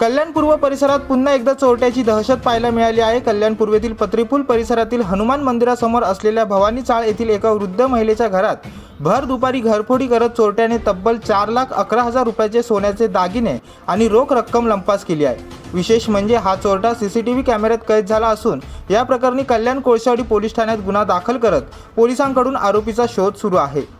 कल्याण पूर्व परिसरात पुन्हा एकदा चोरट्याची दहशत पाहायला मिळाली आहे. कल्याण पूर्वेतील पत्रीपूल परिसरातील हनुमान मंदिरासमोर असलेल्या भवानी चाळ येथील एका वृद्ध महिलेच्या घरात भर दुपारी घरफोडी करत चोरट्याने तब्बल चार लाख अकरा हजार रुपयाचे सोन्याचे दागिने आणि रोख रक्कम लंपास केली आहे. विशेष म्हणजे हा चोरटा सीसीटीव्ही कॅमेऱ्यात कैद झाला असून या प्रकरणी कल्याण कोळशावडी पोलीस ठाण्यात गुन्हा दाखल करत पोलिसांकडून आरोपीचा शोध सुरू आहे.